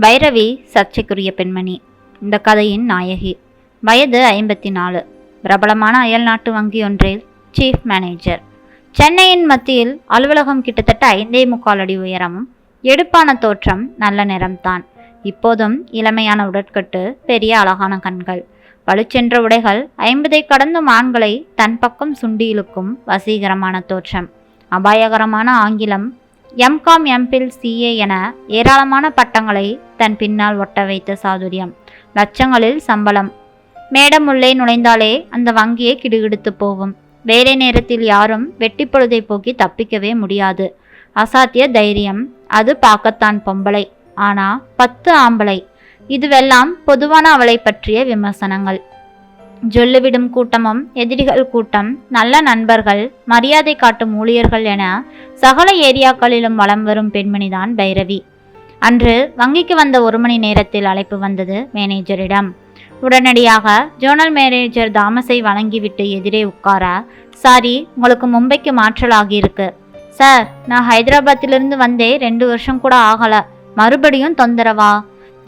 பைரவி சர்ச்சைக்குரிய பெண்மணி. இந்த கதையின் நாயகி. வயது ஐம்பத்தி நாலு பிரபலமான அயல்நாட்டு வங்கி ஒன்றில் சீஃப் மேனேஜர் சென்னையின் மத்தியில் அலுவலகம் கிட்டத்தட்ட ஐந்தே முக்கால் அடி உயரமும் எடுப்பான தோற்றம் நல்ல நிறம்தான். இப்போதும் இளமையான உடற்கட்டு பெரிய அழகான கண்கள். பளிச்சென்ற உடைகள் ஐம்பதை கடந்தும் ஆண்களை தன் பக்கம் சுண்டி இழுக்கும் வசீகரமான தோற்றம். அபாயகரமான ஆங்கிலம் எம்காம் எம்பில் சிஏ என ஏராளமான பட்டங்களை தன் பின்னால் ஒட்ட வைத்த சாதுரியம். லட்சங்களில் சம்பளம். மேடம் உள்ளே நுழைந்தாலே அந்த வங்கியை கிடுகிடுத்து போகும். வேலை நேரத்தில் யாரும் வெட்டி பொழுதை போக்கி தப்பிக்கவே முடியாது. அசாத்திய தைரியம். அது பார்க்கத்தான் பொம்பளை. ஆனா பத்து ஆம்பளை. இதுவெல்லாம் பொதுவான அவளை பற்றிய விமர்சனங்கள். ஜொல்லுவிடும் கூட்டமும் எதிரிகள் கூட்டம் நல்ல நண்பர்கள் மரியாதை காட்டும் ஊழியர்கள் என சகல ஏரியாக்களிலும் வலம் வரும் பெண்மணிதான் பைரவி. அன்று வங்கிக்கு வந்த ஒரு மணி நேரத்தில் அழைப்பு வந்தது மேனேஜரிடம். உடனடியாக ஜோனல் மேனேஜர் தாமஸை வணங்கிவிட்டு எதிரே உட்கார சாரி உங்களுக்கு மும்பைக்கு மாற்றல் ஆகியிருக்கு. சார் நான் ஹைதராபாத்திலிருந்து வந்தே ரெண்டு வருஷம் கூட ஆகலை. மறுபடியும் தொந்தரவா?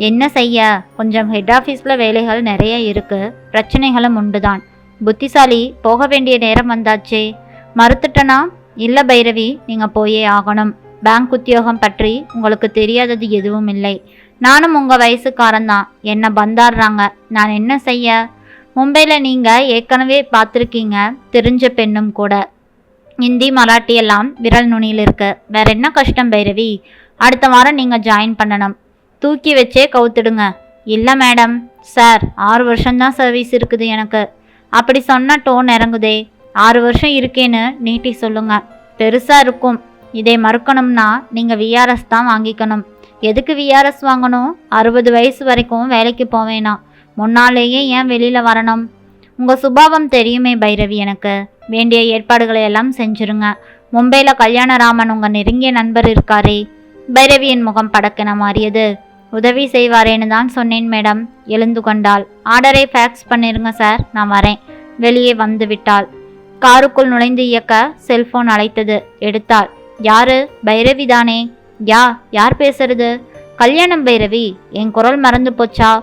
என்ன செய்ய? கொஞ்சம் ஹெட் ஆஃபீஸில் வேலைகள் நிறைய இருக்கு. பிரச்சனைகளும் உண்டுதான். புத்திசாலி போக வேண்டிய நேரம் வந்தாச்சே. மறுத்துட்டனா? இல்லை பைரவி நீங்கள் போயே ஆகணும். பேங்க் உத்தியோகம் பற்றி உங்களுக்கு தெரியாதது எதுவும் இல்லை. நானும் உங்கள் வயசுக்காரன்தான். என்னை பந்தாடுறாங்க? நான் என்ன செய்ய? மும்பையில் நீங்கள் ஏற்கனவே பார்த்துருக்கீங்க தெரிஞ்ச பெண்ணும் கூட. ஹிந்தி மராட்டி எல்லாம் விரல் நுனியில் இருக்கு. வேற என்ன கஷ்டம் பைரவி? அடுத்த வாரம் நீங்கள் ஜாயின் பண்ணணும். தூக்கி வச்சே கவுத்துடுங்க. இல்லை மேடம் சார் ஆறு வருஷம்தான் சர்வீஸ் இருக்குது எனக்கு. அப்படி சொன்ன டோன் இறங்குதே. ஆறு வருஷம் இருக்கேன்னு நீட்டி சொல்லுங்க. பெருசாக இருக்கும். இதை மறுக்கணும்னா நீங்கள் விஆர்எஸ் தான் வாங்கிக்கணும். எதுக்கு விஆர்எஸ் வாங்கணும்? அறுபது வயசு வரைக்கும் வேலைக்கு போவேனா. முன்னாலேயே ஏன் வெளியில் வரணும்? உங்கள் சுபாவம் தெரியுமே பைரவி எனக்கு. வேண்டிய ஏற்பாடுகளை எல்லாம் செஞ்சுருங்க. மும்பையில் கல்யாணராமன் உங்கள் நெருங்கிய நண்பர் இருக்காரே. பைரவியின் முகம் படக்கென மாறியது. உதவி செய்வாரேன்னு தான் சொன்னேன் மேடம். எழுந்து கொண்டாள். ஆர்டரை ஃபேக்ஸ் பண்ணிருங்க சார் நான் வரேன். வெளியே வந்து விட்டாள். காருக்குள் நுழைந்து இயக்க செல்போன் அழைத்தது. எடுத்தாள். யாரு? பைரவி தானே? யா யார் பேசுறது? கல்யாணம் பைரவி. என் குரல் மறந்து போச்சா?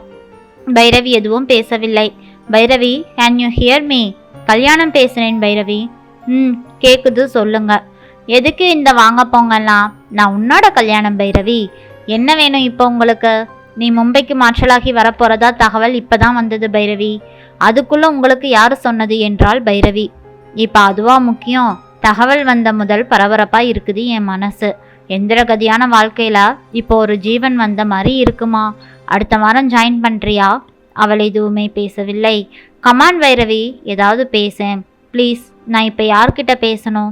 பைரவி எதுவும் பேசவில்லை. Bhairavi can you hear me Kalyanam பேசுறேன் பைரவி. ம் கேக்குது சொல்லுங்க. எதுக்கு இந்த வாங்க போங்கலாம்? நான் உன்னோட கல்யாணம் பைரவி. என்ன வேணும் இப்போ உங்களுக்கு? நீ மும்பைக்கு மாற்றலாகி வரப்போறதா தகவல் இப்பதான் வந்தது பைரவி. அதுக்குள்ள உங்களுக்கு யார் சொன்னது என்றால் பைரவி. இப்போ அதுவா முக்கியம்? தகவல் வந்த முதல் பரபரப்பா இருக்குது என் மனசு. எந்திரகதியான வாழ்க்கையில இப்போ ஒரு ஜீவன் வந்த மாதிரி இருக்குமா? அடுத்த வாரம் ஜாயின் பண்றியா? அவள் எதுவுமே பேசவில்லை. கமான் பைரவி ஏதாவது பேசேன். ப்ளீஸ் நான் இப்போ யார்கிட்ட பேசணும்?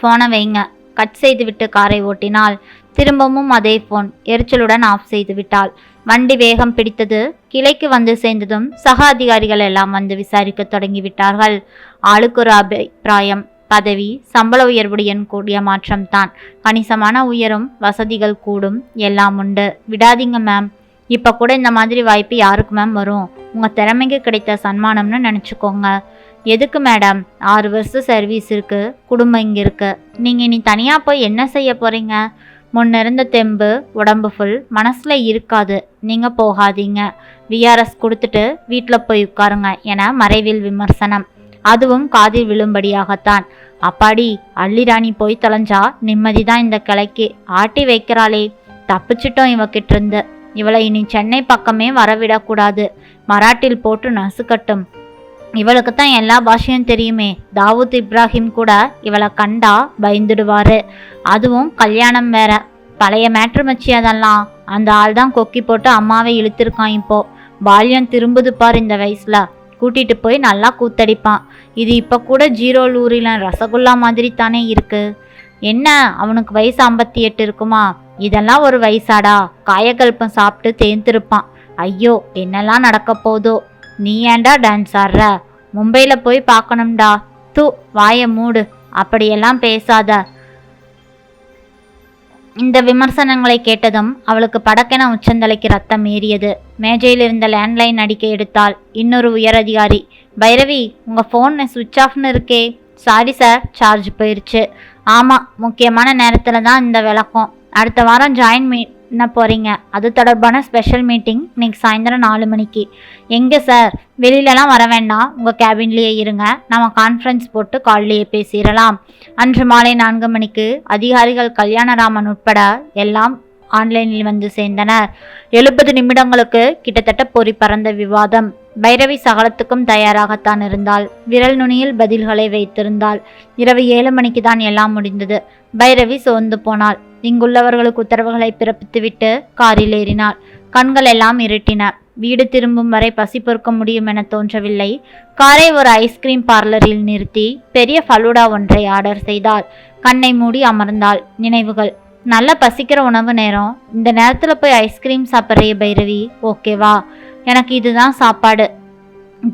ஃபோனை வைங்க. கட் செய்துவிட்டு காரை ஓட்டினாள். திரும்பவும் அதே ஃபோன் எரிச்சலுடன் ஆஃப் செய்து விட்டாள். வண்டி வேகம் பிடித்தது. கிளைக்கு வந்து சேர்ந்ததும் சக அதிகாரிகள் எல்லாம் வந்து விசாரிக்க தொடங்கிவிட்டார்கள் ஆளுக்கு ஒரு அபிப்பிராயம் பதவி சம்பள உயர்வுடன் கூடிய மாற்றம்தான் கணிசமான உயரும் வசதிகள் கூடும் எல்லாம் உண்டு. விடாதீங்க மேம் இப்போ கூட இந்த மாதிரி வாய்ப்பு யாருக்கு மேம் வரும்? உங்கள் திறமைக்கு கிடைத்த சன்மானம்னு நினச்சிக்கோங்க. எதுக்கு மேடம் ஆறு வருஷம் சர்வீஸ் இருக்குது குடும்பம் இங்கே இருக்குது நீங்கள் இனி தனியாக போய் என்ன செய்ய போகிறீங்க முன்னிருந்த தெம்பு உடம்பு ஃபுல் மனசில் இருக்காது. நீங்கள் போகாதீங்க. விஆர்எஸ் கொடுத்துட்டு வீட்டில் போய் உட்காருங்க என மறைவில் விமர்சனம். அதுவும் காதில் விழும்படியாகத்தான். அப்பாடி அள்ளிராணி போய் தொலைஞ்சா நிம்மதிதான் இந்த கிளைக்கு. ஆட்டி வைக்கிறாளே. தப்பிச்சிட்டோம் இவகிட்ட இவளை இனி சென்னை பக்கமே வரவிடக்கூடாது. மராட்டில் போட்டு நசுக்கட்டும். இவளுக்கு தான் எல்லா பாஷையும் தெரியுமே. தாவூத் இப்ராஹிம் கூட இவளை கண்டா பயந்துடுவாரு. அதுவும் கல்யாணம் வேற. பழைய மேட்ரு மச்சி அதெல்லாம். அந்த ஆள் தான் கொக்கி போட்டு அம்மாவை இழுத்திருக்கான் இப்போ. பால்யம் திரும்புது பார் இந்த வயசுல. கூட்டிட்டு போய் நல்லா கூத்தடிப்பான். இது இப்போ கூட ஜீரோ லூரில ரசகுல்லா மாதிரி தானே இருக்கு. என்ன? அவனுக்கு வயசு ஐம்பத்தி எட்டு இருக்குமா? இதெல்லாம் ஒரு வயசாடா. காயக்கல்பம் சாப்பிட்டு தேர்ந்திருப்பான் ஐயோ என்னெல்லாம் நடக்க போதோ நீ ஏன்டா டான்ஸ் ஆடுற? மும்பையில் போய் பார்க்கணும்டா. தூ வாயை மூடு. அப்படியெல்லாம் பேசாத. இந்த விமர்சனங்களை கேட்டதும் அவளுக்கு படக்கென உச்சந்தலைக்கு ரத்தம் ஏறியது. மேஜையில் இருந்த லேண்ட்லைன் அடிக்க எடுத்தால் இன்னொரு உயரதிகாரி பைரவி உங்கள் ஃபோன் சுவிட்ச் ஆஃப்னு இருக்கே. சாரி சார் சார்ஜ் போயிடுச்சு ஆமாம் முக்கியமான நேரத்தில் தான் இந்த விளக்கம். அடுத்த வாரம் ஜாயின் மீ என்ன போகிறீங்க அது தொடர்பான ஸ்பெஷல் மீட்டிங் இன்னைக்கு சாயந்தரம் நாலு மணிக்கு. எங்கே சார் வெளியிலலாம் வர வேண்டாம். உங்கள் கேபின்லேயே இருங்க. நம்ம கான்ஃபரன்ஸ் போட்டு கால்லேயே பேசிடலாம். அன்று மாலை நான்கு மணிக்கு அதிகாரிகள் கல்யாணராமன் உட்பட எல்லாம் ஆன்லைனில் வந்து சேர்ந்தனர். எழுபது நிமிடங்களுக்கு கிட்டத்தட்ட பொறி பறந்த விவாதம். பைரவி சகலத்துக்கும் தயாராகத்தான் இருந்தாள். விரல் நுனியில் பதில்களை வைத்திருந்தாள். இரவு ஏழு மணிக்கு தான் எல்லாம் முடிந்தது. பைரவி சோர்ந்து போனாள். இங்குள்ளவர்களுக்கு உத்தரவுகளை பிறப்பித்துவிட்டு காரில் ஏறினாள். கண்கள் எல்லாம் இருட்டின. வீடு திரும்பும் வரை பசி பொறுக்க முடியும் என தோன்றவில்லை. காரை ஒரு ஐஸ்கிரீம் பார்லரில் நிறுத்தி பெரிய ஃபலூடா ஒன்றை ஆர்டர் செய்தாள். கண்ணை மூடி அமர்ந்தாள். நினைவுகள். நல்ல பசிக்கிற உணவு நேரம். இந்த நேரத்தில் போய் ஐஸ்கிரீம் சாப்பிட்றிய பைரவி. ஓகேவா எனக்கு இதுதான் சாப்பாடு.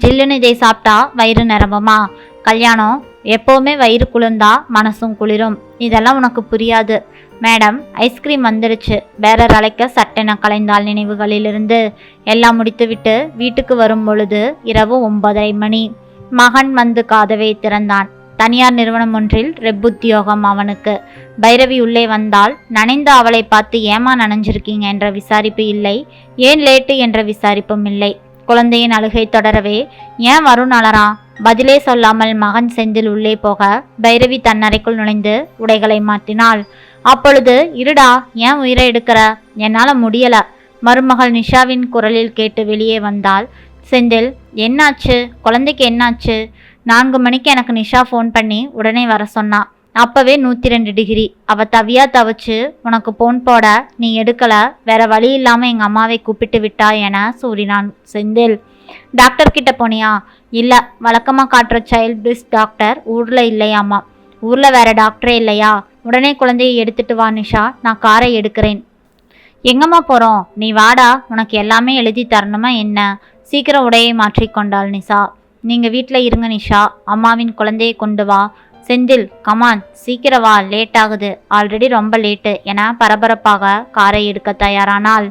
ஜில்லுன்னு இதை சாப்பிட்டா வயிறு நிரம்புமா? கல்யாணம். எப்போவுமே வயிறு குளிர்ந்தா மனசும் குளிரும். இதெல்லாம் உனக்கு புரியாது. மேடம் ஐஸ்கிரீம் வந்துடுச்சு வேற அழைக்க சட்டென கலைந்தாள் நினைவுகளிலிருந்து. எல்லாம் முடித்துவிட்டு வீட்டுக்கு வரும் பொழுது இரவு ஒன்பதரை மணி. மகன் வந்து காதவை திறந்தான். தனியார் நிறுவனம் ஒன்றில் ரெப்புத்தியோகம் அவனுக்கு. பைரவி உள்ளே வந்தால் நனைந்த அவளை பார்த்து ஏமா நனைஞ்சிருக்கீங்க? என்ற விசாரிப்பு இல்லை. ஏன் லேட்டு? என்ற விசாரிப்பும் இல்லை. குழந்தையின் அழுகை தொடரவே ஏன் வருண் அலறான் பதிலே சொல்லாமல் மகன் செந்தில் உள்ளே போக. பைரவி தன்னறைக்குள் நுழைந்து உடைகளை மாற்றினாள். அப்பொழுது இருடா ஏன் உயிரை எடுக்கிற? என்னால் முடியல. மருமகள் நிஷாவின் குரலில் கேட்டு வெளியே வந்தாள். செந்தில் என்னாச்சு? குழந்தைக்கு என்னாச்சு? நான்கு மணிக்கு எனக்கு நிஷா ஃபோன் பண்ணி உடனே வர சொன்னா. அப்பவே நூற்றி ரெண்டு டிகிரி அவள் தவியா தவிச்சு உனக்கு போன் போட நீ எடுக்கலை. வேற வழி இல்லாமல் எங்கள் அம்மாவை கூப்பிட்டு விட்டா என சூறினான் செந்தில். டாக்டர் கிட்ட போனியா? இல்லை. வழக்கமாக காட்டுற சைல்ட் பிரிஸ் டாக்டர் ஊரில் இல்லையாமா. ஊரில் வேற டாக்டரே இல்லையா? உடனே குழந்தையை எடுத்துட்டு வா நிஷா. நான் காரை எடுக்கிறேன். எங்கம்மா போகிறோம் நீ வாடா. உனக்கு எல்லாமே எழுதி தரணுமா என்ன? சீக்கிரம் உடையை மாற்றிக்கொண்டாள் நிஷா. நீங்கள் வீட்டில் இருங்க நிஷா. அம்மாவின் குழந்தையை கொண்டு வா. செந்தில் கமான் சீக்கிரம் வா. லேட் ஆகுது. ஆல்ரெடி ரொம்ப லேட்டு என பரபரப்பாக காரை எடுக்க தயாரானாள்.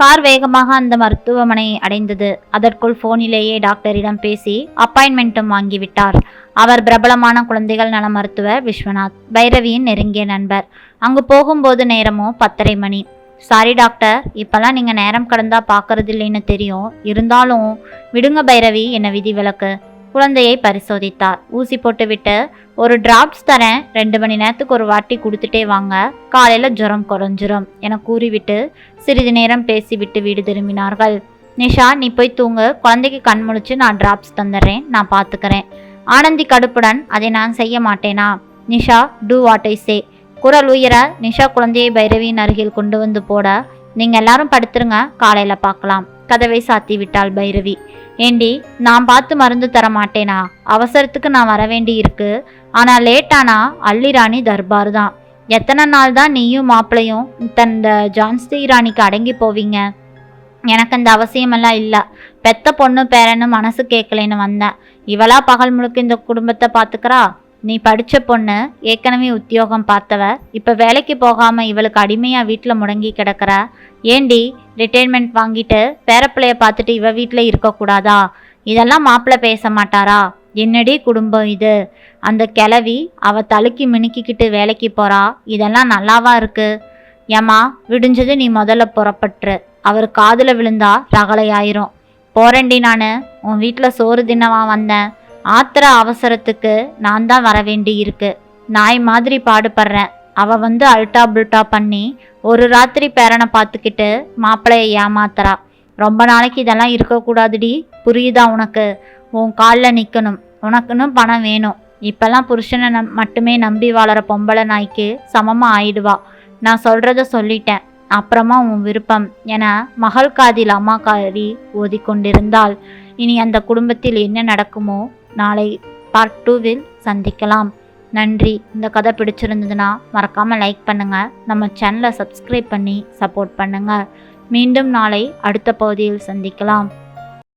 கார் வேகமாக அந்த மருத்துவமனையை அடைந்தது. அதற்குள் போனிலேயே டாக்டரிடம் பேசி அப்பாயின்மெண்ட்டும் வாங்கிவிட்டார். அவர் பிரபலமான குழந்தைகள் நல மருத்துவர் விஸ்வநாத் பைரவியின் நெருங்கிய நண்பர். அங்கு போகும்போது நேரமோ பத்தரை மணி. சாரி டாக்டர் இப்போல்லாம் நீங்கள் நேரம் கடந்தா பார்க்கறது இல்லைன்னு தெரியும். இருந்தாலும் விடுங்க பைரவி என்ன விதி விலக்கு. குழந்தையை பரிசோதித்தார். ஊசி போட்டுவிட்டு ஒரு டிராப்ஸ் தரேன். ரெண்டு மணி நேரத்துக்கு ஒரு வாட்டி கொடுத்துட்டே வாங்க. காலையில் ஜுரம் குறைஞ்சிரும் என கூறிவிட்டு சிறிது நேரம் பேசிவிட்டு வீடு திரும்பினார்கள். நிஷா நீ போய் தூங்கு. குழந்தைக்கு கண் முழிச்சு நான் டிராப்ஸ் தந்துடுறேன் நான் பார்த்துக்கிறேன் ஆனந்தி கடுப்புடன் அதை நான் செய்ய மாட்டேனா? Nisha do what I say குரல் உயர நிஷா குழந்தையை பைரவியின் அருகில் கொண்டு வந்து போட. நீங்கள் எல்லாரும் படுத்துருங்க. காலையில் பார்க்கலாம் கதவை சாத்தி விட்டாள் பைரவி. ஏண்டி நான் பார்த்து மருந்து தர மாட்டேனா அவசரத்துக்கு நான் வர வேண்டி இருக்கு. ஆனால் லேட்டானா? அள்ளிராணி தர்பார் தான். எத்தனை நாள் தான் நீயும் மாப்பிளையும் தந்த ஜான்ஸ்தி ராணிக்கு அடங்கி போவீங்க? எனக்கு அந்த அவசியமெல்லாம் இல்லை. பெத்த பொண்ணு பேரன்னு மனசு கேட்கலைன்னு வந்தேன். இவளா பகல் முழுக்க இந்த குடும்பத்தை பார்த்துக்கிறா? நீ படித்த பொண்ணு ஏற்கனவே உத்தியோகம் பார்த்தவ இப்போ வேலைக்கு போகாமல் இவளுக்கு அடிமையாக வீட்டில் முடங்கி கிடக்கிற. ஏண்டி ரிட்டைர்மெண்ட் வாங்கிட்டு பேரப்பிள்ளைய பார்த்துட்டு இவ வீட்டில் இருக்கக்கூடாதா இதெல்லாம் மாப்பிள்ளை பேச மாட்டாரா? என்னடி குடும்பம் இது? அந்த கிளவி அவ தலுக்கி மினுக்கிக்கிட்டு வேலைக்கு போகிறா இதெல்லாம் நல்லாவா இருக்கு? ஏம்மா விடிஞ்சது நீ முதல்ல புறப்பட்டுரு. அவர் காதில் விழுந்தா ரகலையாயிரும். போறேண்டி நான். உன் வீட்டில் சோறு தின்னவா வந்தேன். ஆத்திர அவசரத்துக்கு நான் தான் வர வேண்டி இருக்கு நாய் மாதிரி பாடுபடுறேன். அவ வந்து அல்டா புல்டா பண்ணி ஒரு ராத்திரி பேரனை பார்த்துக்கிட்டு மாப்பிளையை ஏமாத்துறா. ரொம்ப நாளைக்கு இதெல்லாம் இருக்கக்கூடாதுடி. புரியுதா உனக்கு? உன் காலில் நிற்கணும் உனக்குன்னு பணம் வேணும். இப்போல்லாம் புருஷனை நம் மட்டுமே நம்பி வாழற பொம்பளை நாய்க்கு சமமாக ஆயிடுவா. நான் சொல்கிறத சொல்லிட்டேன். அப்புறமா உன் விருப்பம் என மகள் காதில் அம்மா காரி ஓதிக்கொண்டிருந்தாள். இனி அந்த குடும்பத்தில் என்ன நடக்குமோ நாளை பார்ட் டூவில் சந்திக்கலாம். நன்றி. இந்த கதை பிடிச்சிருந்ததுன்னா மறக்காமல் லைக் பண்ணுங்கள் நம்ம சேனலை சப்ஸ்கிரைப் பண்ணி சப்போர்ட் பண்ணுங்கள் மீண்டும் நாளை அடுத்த பகுதியில் சந்திக்கலாம்.